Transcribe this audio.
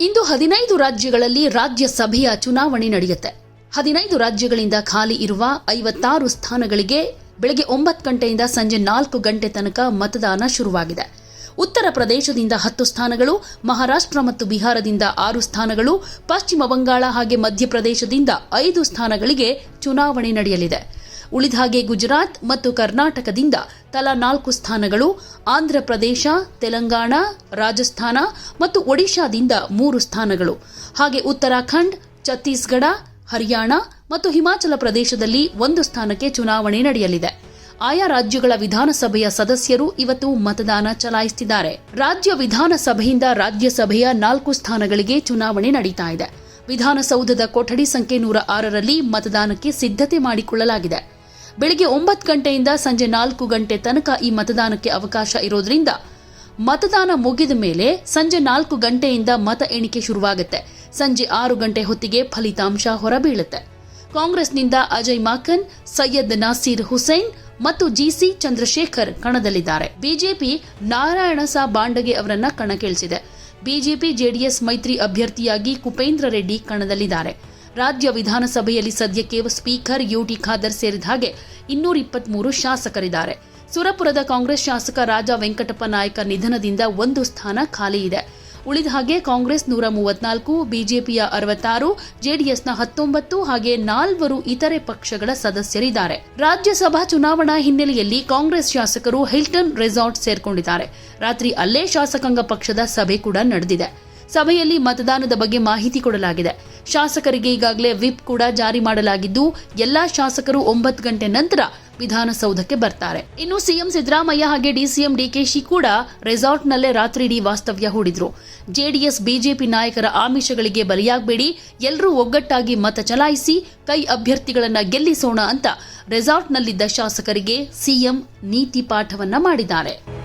ಇಂದು ಹದಿನೈದು ರಾಜ್ಯಗಳಲ್ಲಿ ರಾಜ್ಯಸಭೆಯ ಚುನಾವಣೆ ನಡೆಯುತ್ತೆ. ಹದಿನೈದು ರಾಜ್ಯಗಳಿಂದ ಖಾಲಿ ಇರುವ ಐವತ್ತಾರು ಸ್ಥಾನಗಳಿಗೆ ಬೆಳಗ್ಗೆ ಒಂಬತ್ತು ಗಂಟೆಯಿಂದ ಸಂಜೆ ನಾಲ್ಕು ಗಂಟೆ ತನಕ ಮತದಾನ ಶುರುವಾಗಿದೆ. ಉತ್ತರ ಪ್ರದೇಶದಿಂದ ಹತ್ತು ಸ್ಥಾನಗಳು, ಮಹಾರಾಷ್ಟ್ರ ಮತ್ತು ಬಿಹಾರದಿಂದ ಆರು ಸ್ಥಾನಗಳು, ಪಶ್ಚಿಮ ಬಂಗಾಳ ಹಾಗೆ ಮಧ್ಯಪ್ರದೇಶದಿಂದ ಐದು ಸ್ಥಾನಗಳಿಗೆ ಚುನಾವಣೆ ನಡೆಯಲಿದೆ. ಉಳಿದ ಹಾಗೆ ಗುಜರಾತ್ ಮತ್ತು ಕರ್ನಾಟಕದಿಂದ ತಲಾ ನಾಲ್ಕು ಸ್ಥಾನಗಳು ಆಂಧ್ರಪ್ರದೇಶ, ತೆಲಂಗಾಣ, ರಾಜಸ್ಥಾನ ಮತ್ತು ಒಡಿಶಾದಿಂದ ಮೂರು ಸ್ಥಾನಗಳು. ಹಾಗೆ ಉತ್ತರಾಖಂಡ್, ಛತ್ತೀಸ್ಗಢ, ಹರಿಯಾಣ ಮತ್ತು ಹಿಮಾಚಲ ಪ್ರದೇಶದಲ್ಲಿ ಒಂದು ಸ್ಥಾನಕ್ಕೆ ಚುನಾವಣೆ ನಡೆಯಲಿದೆ. ಆಯಾ ರಾಜ್ಯಗಳ ವಿಧಾನಸಭೆಯ ಸದಸ್ಯರು ಇವತ್ತು ಮತದಾನ ಚಲಾಯಿಸುತ್ತಿದ್ದಾರೆ. ರಾಜ್ಯ ವಿಧಾನಸಭೆಯಿಂದ ರಾಜ್ಯಸಭೆಯ ನಾಲ್ಕು ಸ್ಥಾನಗಳಿಗೆ ಚುನಾವಣೆ ನಡೀತಾ ಇದೆ. ವಿಧಾನಸೌಧದ ಕೊಠಡಿ ಸಂಖ್ಯೆ ನೂರ ಆರರಲ್ಲಿ ಮತದಾನಕ್ಕೆ ಸಿದ್ಧತೆ ಮಾಡಿಕೊಳ್ಳಲಾಗಿದೆ. ಬೆಳಗ್ಗೆ ಒಂಬತ್ತು ಗಂಟೆಯಿಂದ ಸಂಜೆ ನಾಲ್ಕು ಗಂಟೆ ತನಕ ಈ ಮತದಾನಕ್ಕೆ ಅವಕಾಶ ಇರೋದ್ರಿಂದ ಮತದಾನ ಮುಗಿದ ಮೇಲೆ ಸಂಜೆ ನಾಲ್ಕು ಗಂಟೆಯಿಂದ ಮತ ಎಣಿಕೆ ಶುರುವಾಗುತ್ತೆ. ಸಂಜೆ ಆರು ಗಂಟೆ ಹೊತ್ತಿಗೆ ಫಲಿತಾಂಶ ಹೊರಬೀಳುತ್ತೆ. ಕಾಂಗ್ರೆಸ್ನಿಂದ ಅಜಯ್ ಮಾಕನ್, ಸೈಯದ್ ನಾಸೀರ್ ಹುಸೈನ್ ಮತ್ತು ಜಿಸಿ ಚಂದ್ರಶೇಖರ್ ಕಣದಲ್ಲಿದ್ದಾರೆ. ಬಿಜೆಪಿ ನಾರಾಯಣಸಾ ಬಾಂಡಗೆ ಅವರನ್ನ ಕಣಕ್ಕಿಳಿಸಿದೆ. ಬಿಜೆಪಿ ಜೆಡಿಎಸ್ ಮೈತ್ರಿ ಅಭ್ಯರ್ಥಿಯಾಗಿ ಕುಪೇಂದ್ರ ರೆಡ್ಡಿ ಕಣದಲ್ಲಿದ್ದಾರೆ. ರಾಜ್ಯ ವಿಧಾನಸಭೆಯಲ್ಲಿ ಸದ್ಯಕ್ಕೆ ಸ್ಪೀಕರ್ ಯುಟಿ ಖಾದರ್ ಸೇರಿದ ಹಾಗೆ ಇನ್ನೂರ ಇಪ್ಪತ್ಮೂರು ಶಾಸಕರಿದ್ದಾರೆ. ಸುರಪುರದ ಕಾಂಗ್ರೆಸ್ ಶಾಸಕ ರಾಜ ವೆಂಕಟಪ್ಪ ನಾಯಕ ನಿಧನದಿಂದ ಒಂದು ಸ್ಥಾನ ಖಾಲಿ ಇದೆ. ಉಳಿದ ಹಾಗೆ ಕಾಂಗ್ರೆಸ್ ನೂರ ಮೂವತ್ನಾಲ್ಕು, ಬಿಜೆಪಿಯ ಅರವತ್ತಾರು, ಜೆಡಿಎಸ್ನ ಹತ್ತೊಂಬತ್ತು ಹಾಗೆ ನಾಲ್ವರು ಇತರೆ ಪಕ್ಷಗಳ ಸದಸ್ಯರಿದ್ದಾರೆ. ರಾಜ್ಯಸಭಾ ಚುನಾವಣಾ ಹಿನ್ನೆಲೆಯಲ್ಲಿ ಕಾಂಗ್ರೆಸ್ ಶಾಸಕರು ಹಿಲ್ಟನ್ ರೆಸಾರ್ಟ್ ಸೇರ್ಕೊಂಡಿದ್ದಾರೆ. ರಾತ್ರಿ ಅಲ್ಲೇ ಶಾಸಕಾಂಗ ಪಕ್ಷದ ಸಭೆ ಕೂಡ ನಡೆದಿದೆ. ಸಭೆಯಲ್ಲಿ ಮತದಾನದ ಬಗ್ಗೆ ಮಾಹಿತಿ ಕೊಡಲಾಗಿದೆ. ಶಾಸಕರಿಗೆ ಈಗಾಗಲೇ ವಿಪ್ ಕೂಡ ಜಾರಿ ಮಾಡಲಾಗಿದ್ದು, ಎಲ್ಲಾ ಶಾಸಕರು ಒಂಬತ್ತು ಗಂಟೆ ನಂತರ ವಿಧಾನಸೌಧಕ್ಕೆ ಬರ್ತಾರೆ. ಇನ್ನು ಸಿಎಂ ಸಿದ್ದರಾಮಯ್ಯ ಹಾಗೆ ಡಿಸಿಎಂ ಡಿಕೆಶಿ ಕೂಡ ರೆಸಾರ್ಟ್ನಲ್ಲೇ ರಾತ್ರಿಡೀ ವಾಸ್ತವ್ಯ ಹೂಡಿದ್ರು. ಜೆಡಿಎಸ್, ಬಿಜೆಪಿ ನಾಯಕರ ಆಮಿಷಗಳಿಗೆ ಬಲಿಯಾಗಬೇಡಿ ಎಲ್ಲರೂ ಒಗ್ಗಟ್ಟಾಗಿ ಮತ ಚಲಾಯಿಸಿ, ಕೈ ಅಭ್ಯರ್ಥಿಗಳನ್ನ ಗೆಲ್ಲಿಸೋಣ ಅಂತ ರೆಸಾರ್ಟ್ನಲ್ಲಿದ್ದ ಶಾಸಕರಿಗೆ ಸಿಎಂ ನೀತಿ ಪಾಠವನ್ನ ಮಾಡಿದ್ದಾರೆ.